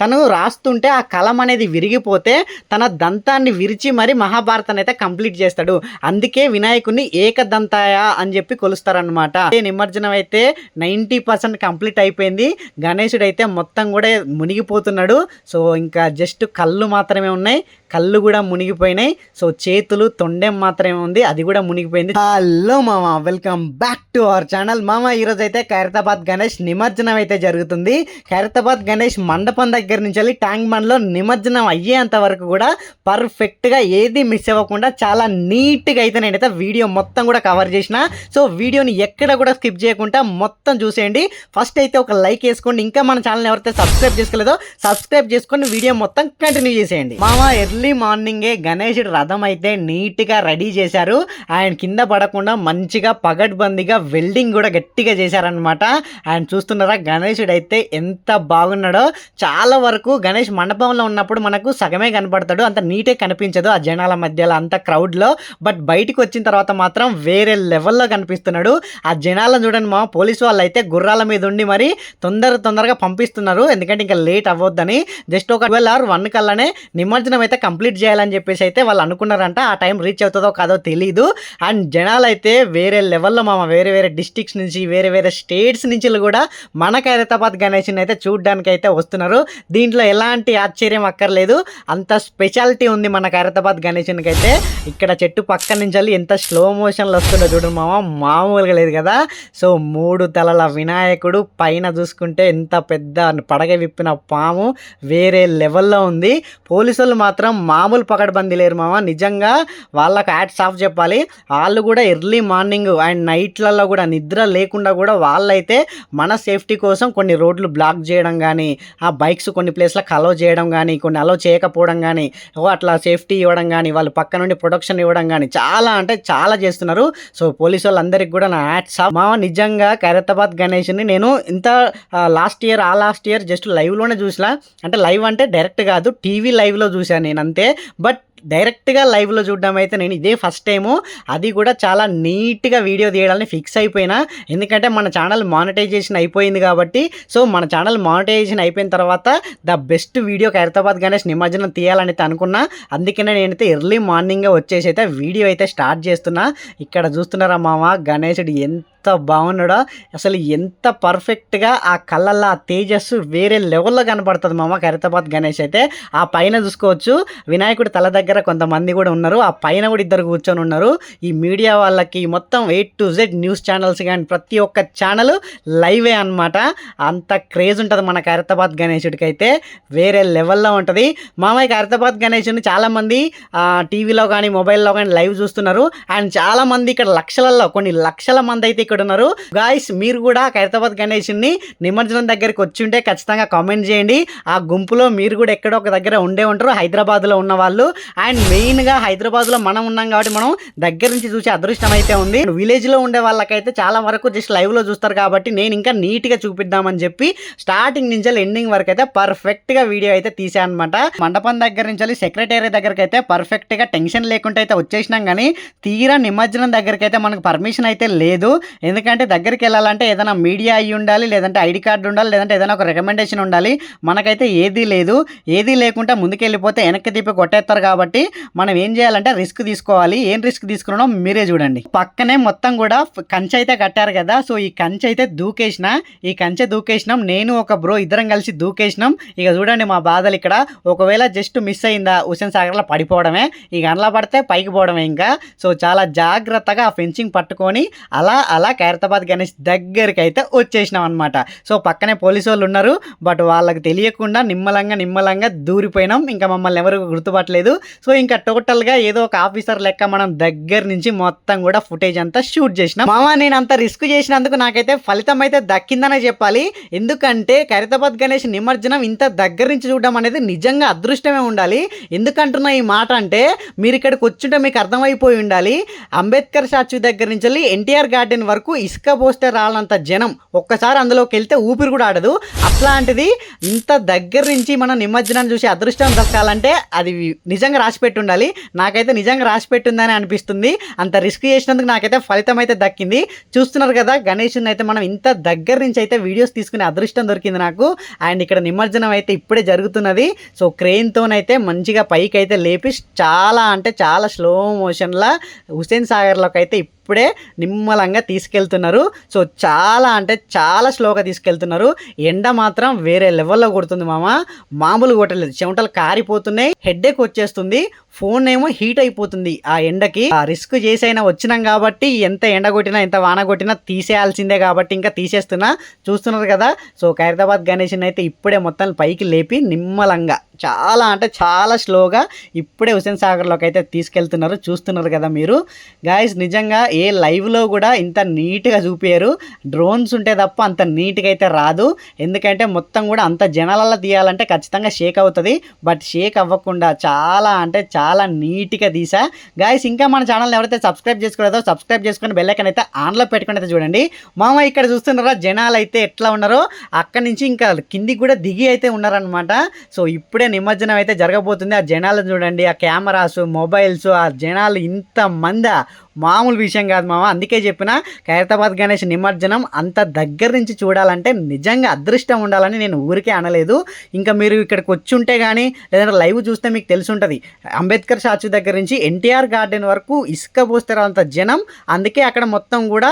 తను రాస్తుంటే ఆ కలం అనేది విరిగిపోతే తన దంతాన్ని విరిచి మరి మహాభారతాన్ని అయితే కంప్లీట్ చేస్తాడు. అందుకే వినాయకుడిని ఏకదంతాయ అని చెప్పి కొలుస్తారనమాట నిమజ్జనం అయితే నైంటీ పర్సెంట్ కంప్లీట్ అయిపోయింది. గణేశుడు అయితే మొత్తం కూడా మునిగిపోతున్నాడు. సో ఇంకా జస్ట్ కళ్ళు మాత్రమే ఉన్నాయి. కళ్ళు కూడా మునిగిపోయినాయి. సో చేతులు తొండెం మాత్రమే ఉంది. అది కూడా మునిగిపోయింది. హలో మామ. Welcome back to our channel మామ ఈరోజు అయితే ఖైరతాబాద్ గణేష్ నిమజ్జనం అయితే జరుగుతుంది. ఖైరతాబాద్ గణేష్ మండపం దగ్గర నుంచి వెళ్ళి ట్యాంక్ బండ్లో నిమజ్జనం అయ్యేంత వరకు కూడా పర్ఫెక్ట్గా ఏది మిస్ అవ్వకుండా చాలా నీట్గా అయితే నేనైతే వీడియో మొత్తం కూడా కవర్ చేసిన. సో వీడియోని ఎక్కడ కూడా స్కిప్ చేయకుండా మొత్తం చూసేయండి. ఫస్ట్ అయితే ఒక లైక్ వేసుకోండి. ఇంకా మన ఛానల్ ఎవరైతే సబ్స్క్రైబ్ చేసుకోలేదో సబ్స్క్రైబ్ చేసుకొని వీడియో మొత్తం కంటిన్యూ చేసేయండి. మామ ఎర్లీ మార్నింగే గణేశుడు రథం అయితే నీట్గా రెడీ చేశారు. ఆయన కింద పడకుండా మంచిగా పగడ్బందీగా వెల్డింగ్ కూడా గట్టిగా చేశారనమాట ఆయన చూస్తున్నారా గణేశుడు అయితే ఎంత బాగున్నాడో. చాలా వరకు గణేష్ మండపంలో ఉన్నప్పుడు మనకు సగమే కనపడతాడు. అంత నీటే కనిపించదు ఆ జనాల మధ్యలో అంత క్రౌడ్లో. బట్ బయటికి వచ్చిన తర్వాత మాత్రం వేరే లెవెల్లో కనిపిస్తున్నాడు. ఆ జనాలను చూడండి మా పోలీసు వాళ్ళు అయితే గుర్రాల మీద ఉండి మరి తొందర తొందరగా పంపిస్తున్నారు. ఎందుకంటే ఇంకా లేట్ అవ్వద్దని. జస్ట్ ఒక ట్వెల్వ్ అవర్ వన్ కల్లానే నిమజ్జనం అయితే కంప్లీట్ చేయాలని చెప్పేసి అయితే వాళ్ళు అనుకున్నారంట. ఆ టైం రీచ్ అవుతుందో కాదో తెలియదు అండ్ జనాలు అయితే వేరే లెవెల్లో మామ వేరే వేరే డిస్టిక్స్ నుంచి వేరే వేరే స్టేట్స్ నుంచి కూడా మన ఖైరతాబాద్ గణేష్ని అయితే చూడడానికి అయితే వస్తున్నారు. దీంట్లో ఎలాంటి ఆశ్చర్యం అక్కర్లేదు. అంత స్పెషాలిటీ ఉంది మన ఖైరతాబాద్ గణేష్కి అయితే ఇక్కడ చెట్టు పక్క నుంచి ఎంత స్లో మోషన్లో వస్తుందో చూడండి మామ మామూలుగా లేదు కదా. సో మూడు తలల వినాయకుడు పైన చూసుకుంటే ఎంత పెద్ద పడగ విప్పిన పాము వేరే లెవెల్లో ఉంది. పోలీసులు మాత్రం మామూలు పకడ్బందీ లేరు మామ. నిజంగా వాళ్ళకి యాడ్స్ ఆఫ్ చెప్పాలి. వాళ్ళు కూడా ఎర్లీ మార్నింగ్ అండ్ నైట్లలో కూడా నిద్ర లేకుండా కూడా వాళ్ళైతే మన సేఫ్టీ కోసం కొన్ని రోడ్లు బ్లాక్ చేయడం కానీ ఆ బైక్స్ కొన్ని ప్లేస్లకు అలో చేయడం కానీ కొన్ని అలో చేయకపోవడం కానీ ఓ అట్లా సేఫ్టీ ఇవ్వడం కానీ వాళ్ళు పక్క నుండి ప్రొటెక్షన్ ఇవ్వడం కానీ చాలా అంటే చాలా చేస్తున్నారు. సో పోలీసు వాళ్ళందరికీ కూడా నా యాడ్స్ ఆఫ్. మామ నిజంగా ఖైరతాబాద్ గణేష్ని నేను ఇంత లాస్ట్ ఇయర్ ఆ లాస్ట్ ఇయర్ జస్ట్ లైవ్లోనే చూసిన. అంటే లైవ్ అంటే డైరెక్ట్ కాదు టీవీ లైవ్లో చూశాను నేను అంతే. బట్ డైరెక్ట్గా లైవ్లో చూడడం అయితే నేను ఇదే ఫస్ట్ టైము. అది కూడా చాలా నీట్గా వీడియో తీయడానికి ఫిక్స్ అయిపోయినా. ఎందుకంటే మన ఛానల్ మానిటైజేషన్ అయిపోయింది కాబట్టి. సో మన ఛానల్ మానిటైజేషన్ అయిపోయిన తర్వాత the best video Khairatabad Ganesh నిమజ్జనం తీయాలని అనుకున్నా. అందుకనే నేనైతే ఎర్లీ మార్నింగే వచ్చేసి అయితే వీడియో అయితే స్టార్ట్ చేస్తున్నా. ఇక్కడ చూస్తున్నారా మామ? గణేశుడు ఎంత బాగున్నాడో అసలు ఎంత పర్ఫెక్ట్గా ఆ కళ్ళల్లో ఆ తేజస్సు వేరే లెవెల్లో కనపడుతుంది మామ ఖైరతాబాద్ గణేష్ అయితే ఆ పైన చూసుకోవచ్చు. వినాయకుడి తల దగ్గర కొంతమంది కూడా ఉన్నారు. ఆ పైన కూడా ఇద్దరు కూర్చొని ఉన్నారు. ఈ మీడియా వాళ్ళకి మొత్తం A to Z news channels కానీ ప్రతి ఒక్క ఛానల్ లైవే అన్నమాట. అంత క్రేజ్ ఉంటుంది మన ఖైరతాబాద్ గణేశుడికి అయితే. వేరే లెవెల్లో ఉంటుంది. మామయ్య ఖైరతాబాద్ గణేశుని చాలామంది టీవీలో కానీ మొబైల్లో కానీ లైవ్ చూస్తున్నారు. అండ్ చాలామంది ఇక్కడ లక్షలలో కొన్ని లక్షల మంది అయితే ఇక్కడ ఉన్నారు గాయస్ మీరు కూడా ఖైరతాబాద్ గణేశుని నిమజ్జనం దగ్గరికి వచ్చి ఉంటే ఖచ్చితంగా కామెంట్ చేయండి. ఆ గుంపులో మీరు కూడా ఎక్కడో ఒక దగ్గర ఉండే ఉంటారు హైదరాబాద్లో ఉన్న వాళ్ళు. అండ్ మెయిన్గా హైదరాబాద్లో మనం ఉన్నాం కాబట్టి మనం దగ్గర నుంచి చూసే అదృష్టం అయితే ఉంది. విలేజ్లో ఉండే వాళ్ళకైతే చాలా వరకు జస్ట్ లైవ్లో చూస్తారు కాబట్టి నేను ఇంకా నీట్గా చూపిద్దామని చెప్పి స్టార్టింగ్ నుంచి ఎండింగ్ వరకు అయితే పర్ఫెక్ట్గా వీడియో అయితే తీసాను అనమాట మండపం దగ్గర నుంచి సెక్రటరీ దగ్గరికి అయితే పర్ఫెక్ట్గా టెన్షన్ లేకుండా అయితే వచ్చేసినాం కానీ తీరా నిమజ్జనం దగ్గరికి అయితే మనకు పర్మిషన్ అయితే లేదు. ఎందుకంటే దగ్గరికి వెళ్ళాలంటే ఏదైనా మీడియా అయ్యి ఉండాలి లేదంటే ఐడి కార్డు ఉండాలి లేదంటే ఏదైనా ఒక రికమెండేషన్ ఉండాలి. మనకైతే ఏదీ లేదు. ఏదీ లేకుండా ముందుకెళ్ళిపోతే వెనక్కి తిప్పి కొట్టేస్తారు కాబట్టి మనం ఏం చేయాలంటే రిస్క్ తీసుకోవాలి. ఏం రిస్క్ తీసుకున్నామో మీరే చూడండి. పక్కనే మొత్తం కూడా కంచె అయితే కట్టారు కదా సో ఈ కంచె అయితే దూకేసిన ఈ కంచె దూకేసినాం నేను ఒక బ్రో ఇద్దరం కలిసి దూకేసినాం. ఇక చూడండి మా బాధలు ఇక్కడ. ఒకవేళ జస్ట్ మిస్ అయిందా హుసేన్ సాగర్లో పడిపోవడమే ఇక అందులో పడితే పైకి పోవడమే ఇంకా. సో చాలా జాగ్రత్తగా ఆ ఫెన్సింగ్ పట్టుకొని అలా అలా ఖైరతాబాద్ గణేష్ దగ్గరికి అయితే వచ్చేసినాం అనమాట సో పక్కనే పోలీసు వాళ్ళు ఉన్నారు. బట్ వాళ్ళకి తెలియకుండా నిమ్మలంగా నిమ్మలంగా దూరిపోయినాం. ఇంకా మమ్మల్ని ఎవరు గుర్తుపట్టలేదు. సో ఇంకా టోటల్గా ఏదో ఒక ఆఫీసర్ లెక్క మనం దగ్గర నుంచి మొత్తం కూడా ఫుటేజ్ అంతా షూట్ చేసినాం. మామ నేను అంత రిస్క్ చేసినందుకు నాకైతే ఫలితం అయితే దక్కిందనే చెప్పాలి. ఎందుకంటే ఖైరతాబాద్ గణేష్ నిమజ్జనం ఇంత దగ్గర నుంచి చూడడం అనేది నిజంగా అదృష్టమే ఉండాలి. ఎందుకంటున్నా ఈ మాట అంటే మీరు ఇక్కడికి వచ్చుంటే మీకు అర్థమైపోయి ఉండాలి. అంబేద్కర్ స్టాచ్యూ దగ్గర నుంచి వెళ్ళి ఎన్టీఆర్ గార్డెన్ వరకు వరకు ఇసుక పోస్తే రాలంత జనం. ఒక్కసారి అందులోకి వెళ్తే ఊపిరి కూడా ఆడదు. అట్లాంటిది ఇంత దగ్గర నుంచి మనం నిమజ్జనాన్ని చూసి అదృష్టం దక్కాలంటే అది నిజంగా రాసి పెట్టి ఉండాలి నాకైతే నిజంగా రాసి పెట్టుందని అనిపిస్తుంది. అంత రిస్క్ చేసినందుకు నాకైతే ఫలితం అయితే దక్కింది. చూస్తున్నారు కదా గణేష్ని అయితే మనం ఇంత దగ్గర నుంచి అయితే వీడియోస్ తీసుకునే అదృష్టం దొరికింది నాకు. అండ్ ఇక్కడ నిమజ్జనం అయితే ఇప్పుడే జరుగుతున్నది. సో క్రెయిన్తోనైతే మంచిగా పైకి అయితే లేపి చాలా అంటే చాలా స్లో మోషన్లా హుసేన్ సాగర్లోకి అయితే ఇప్పుడే నిమ్మలంగా తీసుకెళ్తున్నారు. సో చాలా అంటే చాలా స్లోగా తీసుకెళ్తున్నారు. ఎండ మాత్రం వేరే లెవెల్లో కొడుతుంది మామ. మామూలు కొట్టలేదు. చెమటలు కారిపోతున్నాయి. హెడ్ఏక్ వచ్చేస్తుంది. ఫోన్ ఏమో హీట్ అయిపోతుంది ఆ ఎండకి. ఆ రిస్క్ చేసైనా వచ్చినాం కాబట్టి ఎంత ఎండ కొట్టినా ఎంత వాన కొట్టినా తీసేయాల్సిందే కాబట్టి ఇంకా తీసేస్తున్నా. చూస్తున్నారు కదా. సో ఖైరదాబాద్ గణేష్ని అయితే ఇప్పుడే మొత్తం పైకి లేపి నిమ్మలంగా చాలా అంటే చాలా స్లోగా ఇప్పుడే హుసేన్ సాగర్లోకి అయితే తీసుకెళ్తున్నారు చూస్తున్నారు కదా మీరు. గాయస్ నిజంగా ఏ లైవ్లో కూడా ఇంత నీట్గా చూపించారు డ్రోన్స్ ఉంటే తప్ప అంత నీట్గా అయితే రాదు. ఎందుకంటే మొత్తం కూడా అంత జనాలలో తీయాలంటే ఖచ్చితంగా షేక్ అవుతుంది. బట్ షేక్ అవ్వకుండా చాలా అంటే చాలా నీట్గా తీసా. గాయస్ ఇంకా మన ఛానల్ ఎవరైతే సబ్స్క్రైబ్ చేసుకోలేదో సబ్స్క్రైబ్ చేసుకొని బెల్లైకన్ అయితే ఆన్లో పెట్టుకుని అయితే చూడండి. మామ ఇక్కడ చూస్తున్నారా? జనాలు అయితే ఎట్లా ఉన్నారో? అక్కడి నుంచి ఇంకా కిందికి కూడా దిగి అయితే ఉన్నారనమాట సో ఇప్పుడే నిమజ్జనం అయితే జరగబోతుంది. ఆ జనాలు చూడండి ఆ కెమెరాస్ మొబైల్స్ ఆ జనాలు ఇంత మంది మామూలు విషయం కాదు మామ. అందుకే చెప్పిన ఖైరతాబాద్ గణేష్ నిమజ్జనం అంత దగ్గర నుంచి చూడాలంటే నిజంగా అదృష్టం ఉండాలని నేను ఊరికే అనలేదు. ఇంకా మీరు ఇక్కడికి వచ్చి ఉంటే కానీ లేదంటే లైవ్ చూస్తే మీకు తెలిసి ఉంటుంది అంబేద్కర్ స్టాచ్యూ దగ్గర నుంచి ఎన్టీఆర్ గార్డెన్ వరకు ఇసుక పోస్తారు అంత జనం. అందుకే అక్కడ మొత్తం కూడా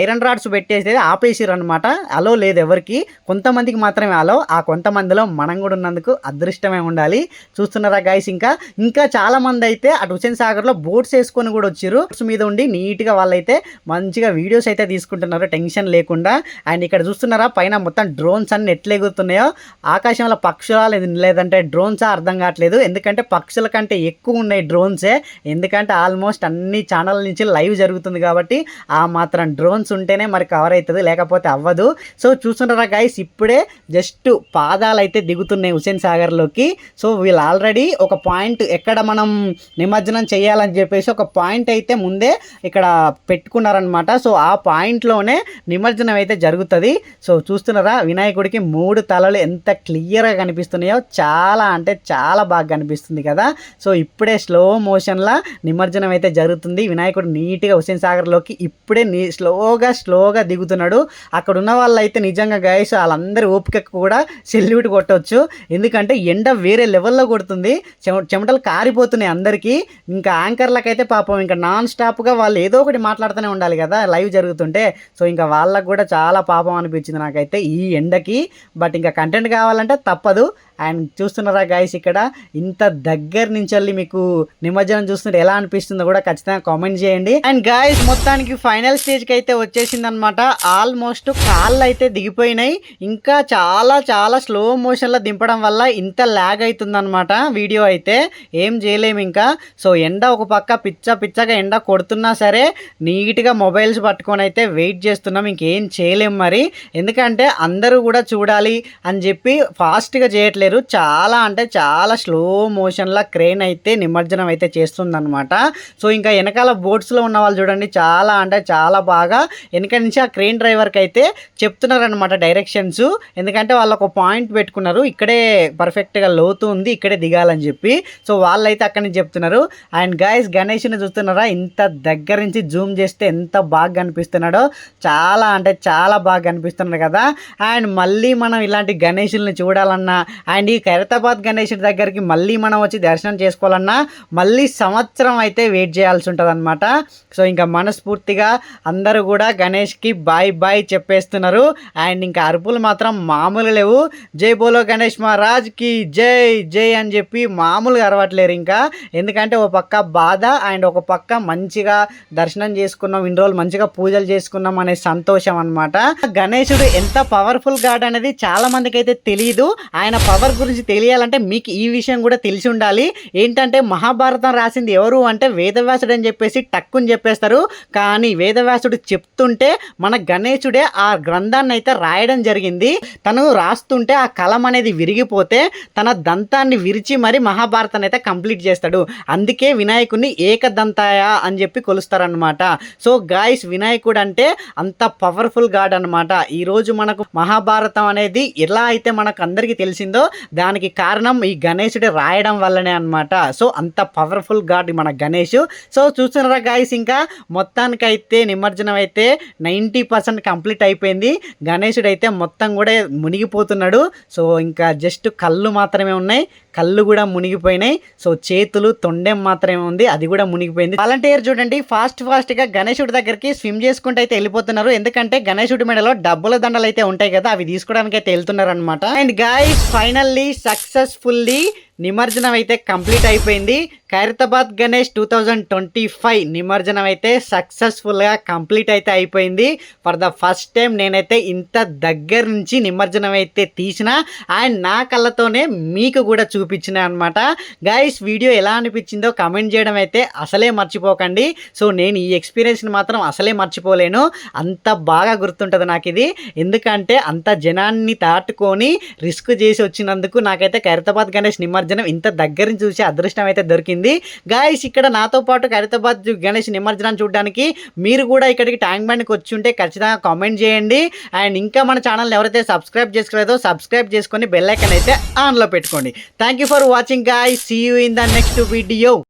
ఐరన్ రాడ్స్ పెట్టేసి ఆపేసారు అనమాట అలో లేదు ఎవరికి. కొంతమందికి మాత్రమే అలో. ఆ కొంతమందిలో మనం కూడా ఉన్నందుకు అదృష్టమే ఉండాలి. చూస్తున్నారా గైస్ ఇంకా? ఇంకా చాలామంది అయితే అటు హుసేన్ సాగర్లో బోట్స్ వేసుకొని కూడా వచ్చారు. బోట్స్ మీద ఉండి నీట్గా వాళ్ళైతే మంచిగా వీడియోస్ అయితే తీసుకుంటున్నారు. టెన్షన్ లేకుండా. అండ్ ఇక్కడ చూస్తున్నారా? పైన మొత్తం డ్రోన్స్ అన్ని ఎట్లా ఎగురుతున్నాయో. ఆకాశంలో పక్షులా లేదంటే డ్రోన్సా అర్థం కావట్లేదు. ఎందుకంటే పక్షుల కంటే ఎక్కువ ఉన్నాయి డ్రోన్సే. ఎందుకంటే ఆల్మోస్ట్ అన్ని ఛానల్ నుంచి లైవ్ జరుగుతుంది కాబట్టి ఆ మాత్రం డ్రోన్స్ ఉంటేనే మరి కవర్ అవుతుంది లేకపోతే అవ్వదు. సో చూస్తున్నారా గైస్ ఇప్పుడే జస్ట్ పాదాలు అయితే దిగుతున్నాయి హుసేన్ సాగర్లోకి. సో వీళ్ళు ఆల్రెడీ ఒక పాయింట్ ఎక్కడ మనం నిమజ్జనం చేయాలని చెప్పేసి ఒక పాయింట్ అయితే ముందే ఇక్కడ పెట్టుకున్నారనమాట సో ఆ పాయింట్లోనే నిమజ్జనం అయితే జరుగుతుంది. సో చూస్తున్నారా వినాయకుడికి మూడు తలలు ఎంత క్లియర్గా కనిపిస్తున్నాయో చాలా అంటే చాలా బాగా కనిపిస్తుంది కదా. సో ఇప్పుడే స్లో మోషన్లా నిమజ్జనం అయితే జరుగుతుంది. వినాయకుడు నీట్గా హుసేన్ సాగర్లోకి ఇప్పుడే నీ స్లోగా స్లోగా దిగుతున్నాడు. అక్కడ ఉన్న వాళ్ళు అయితే నిజంగా గైస్ వాళ్ళందరి ఓపికకు కూడా సెల్యూట్ కొట్టవచ్చు ఎందుకంటే ఎండ వేరే లెవెల్లో కొడుతుంది. చెమ చెమటలు కారిపోతున్నాయి అందరికీ. ఇంకా యాంకర్లకైతే పాపం ఇంకా నాన్ స్టాప్గా వాళ్ళు ఏదో ఒకటి మాట్లాడుతూనే ఉండాలి కదా లైవ్ జరుగుతుంటే. సో ఇంకా వాళ్ళకు కూడా చాలా పాపం అనిపించింది నాకైతే ఈ ఎండకి. బట్ ఇంకా కంటెంట్ కావాలంటే తప్పదు. అండ్ చూస్తున్నారా గాయస్ ఇక్కడ ఇంత దగ్గర నుంచి వెళ్ళి మీకు నిమజ్జనం చూస్తుంటే ఎలా అనిపిస్తుందో కూడా ఖచ్చితంగా కామెంట్ చేయండి. అండ్ గాయస్ మొత్తానికి ఫైనల్ స్టేజ్కి అయితే వచ్చేసింది అనమాట ఆల్మోస్ట్ కాళ్ళు అయితే దిగిపోయినాయి. ఇంకా చాలా చాలా స్లో మోషన్లో దింపడం వల్ల ఇంత ల్యాగ్ అవుతుందన్నమాట వీడియో అయితే. ఏం చేయలేము ఇంకా. సో ఎండ ఒక పక్క పిచ్చ పిచ్చగా ఎండ కొడుతున్నా సరే నీట్గా మొబైల్స్ పట్టుకొని అయితే వెయిట్ చేస్తున్నాం. ఇంకేం చేయలేం మరి. ఎందుకంటే అందరూ కూడా చూడాలి అని చెప్పి ఫాస్ట్గా చేయట్లేరు చాలా అంటే చాలా స్లో మోషన్లో క్రేన్ అయితే నిమజ్జనం అయితే చేస్తుందనమాట సో ఇంకా వెనకాల బోట్స్లో ఉన్న వాళ్ళు చూడండి చాలా అంటే చాలా బాగా వెనక నుంచి ఆ క్రేన్ డ్రైవర్కి అయితే చెప్తున్నారనమాట డైరెక్షన్స్ ఎందుకంటే వాళ్ళు ఒక పాయింట్ పెట్టుకున్నారు ఇక్కడే పర్ఫెక్ట్గా లోతు ఉంది ఇక్కడే దిగాలని చెప్పి. సో వాళ్ళైతే అక్కడి నుంచి చెప్తున్నారు. అండ్ గాయస్ గణేష్ని చూస్తున్నారా? ఇంత దగ్గర నుంచి జూమ్ చేస్తే ఎంత బాగా కనిపిస్తున్నాడో. చాలా అంటే చాలా బాగా కనిపిస్తున్నాడు కదా. అండ్ మళ్ళీ మనం ఇలాంటి గణేషుల్ని చూడాలన్నా అండ్ ఈ ఖైరతాబాద్ గణేషుడి దగ్గరికి మళ్ళీ మనం వచ్చి దర్శనం చేసుకోవాలన్నా మళ్ళీ సంవత్సరం అయితే వెయిట్ చేయాల్సి ఉంటుంది అనమాట సో ఇంకా మనస్ఫూర్తిగా అందరూ కూడా గణేష్కి బాయ్ బాయ్ చెప్పేస్తున్నారు. అండ్ ఇంకా అరుపులు మాత్రం మామూలు లేవు. జై బోలో గణేష్ మహారాజ్కి జై జై అని చెప్పి మామూలుగా అరవట్లేరు ఇంకా. ఎందుకంటే ఒక పక్క బాధ అండ్ ఒక పక్క మంచిగా దర్శనం చేసుకున్నాం ఇన్ని రోజులు మంచిగా పూజలు చేసుకున్నాం అనే సంతోషం అనమాట గణేశుడు ఎంత పవర్ఫుల్ గాడ్ అనేది చాలా మందికి అయితే తెలియదు ఆయన పవర్ ఎవరి గురించి తెలియాలంటే మీకు ఈ విషయం కూడా తెలిసి ఉండాలి. ఏంటంటే మహాభారతం రాసింది ఎవరు అంటే వేదవ్యాసుడు అని చెప్పేసి టక్కుని చెప్పేస్తారు. కానీ వేదవ్యాసుడు చెప్తుంటే మన గణేశుడే ఆ గ్రంథాన్ని అయితే రాయడం జరిగింది. తను రాస్తుంటే ఆ కలం అనేది విరిగిపోతే తన దంతాన్ని విరిచి మరి మహాభారతాన్ని అయితే కంప్లీట్ చేస్తాడు. అందుకే వినాయకుడిని ఏకదంతాయ అని చెప్పి కొలుస్తారనమాట సో గాయస్ వినాయకుడు అంటే అంత పవర్ఫుల్ గాడ్ అనమాట ఈరోజు మనకు మహాభారతం అనేది ఎలా అయితే మనకు అందరికీ తెలిసిందో దానికి కారణం ఈ గణేశుడి రాయడం వల్లనే అనమాట సో అంత పవర్ఫుల్ గాడ్ మన గణేష్. సో చూస్తున్నారా గాయస్ ఇంకా మొత్తానికైతే నిమజ్జనం అయితే నైంటీ పర్సెంట్ కంప్లీట్ అయిపోయింది. గణేశుడు అయితే మొత్తం కూడా మునిగిపోతున్నాడు. సో ఇంకా జస్ట్ కళ్ళు మాత్రమే ఉన్నాయి. కళ్ళు కూడా మునిగిపోయినాయి. సో చేతులు తొండెం మాత్రమే ఉంది. అది కూడా మునిగిపోయింది. వాలంటీర్ చూడండి ఫాస్ట్ ఫాస్ట్గా గణేశుడి దగ్గరికి స్విమ్ చేసుకుంటూ అయితే వెళ్ళిపోతున్నారు. ఎందుకంటే గణేశుడి మెడలో డబ్బుల దండలు అయితే ఉంటాయి కదా అవి తీసుకోవడానికి అయితే వెళ్తున్నారు అనమాట అండ్ గాయస్ ఫైనల్లీ సక్సెస్ఫుల్లీ నిమజ్జనం అయితే కంప్లీట్ అయిపోయింది. Khairatabad Ganesh two thousand twenty five నిమజ్జనం అయితే సక్సెస్ఫుల్గా కంప్లీట్ అయితే అయిపోయింది. ఫర్ ద ఫస్ట్ టైం నేనైతే ఇంత దగ్గర నుంచి నిమజ్జనం అయితే తీసిన అండ్ నా కళ్ళతోనే మీకు కూడా చూపించిన అనమాట గైస్ వీడియో ఎలా అనిపించిందో కమెంట్ చేయడం అయితే అసలే మర్చిపోకండి. సో నేను ఈ ఎక్స్పీరియన్స్ని మాత్రం అసలే మర్చిపోలేను. అంత బాగా గుర్తుంటుంది నాకు ఇది ఎందుకంటే అంత జనాన్ని దాటుకొని రిస్క్ చేసి వచ్చినందుకు నాకైతే ఖైరతాబాద్ గణేష్ నిమజ్జనం ఇంత దగ్గర నుంచి చూసే అదృష్టం అయితే దొరికింది. గాయస్ ఇక్కడ నాతో పాటు ఖైరతాబాద్ గణేష్ నిమజ్జనం చూడడానికి మీరు కూడా ఇక్కడికి ట్యాంక్ బండ్కి వచ్చి ఉంటే ఖచ్చితంగా కామెంట్ చేయండి. అండ్ ఇంకా మన ఛానల్ ఎవరైతే సబ్స్క్రైబ్ చేసుకోలేదో సబ్స్క్రైబ్ చేసుకొని బెల్ ఐకన్ అయితే ఆన్లో పెట్టుకోండి. Thank you for watching guy see you in the next video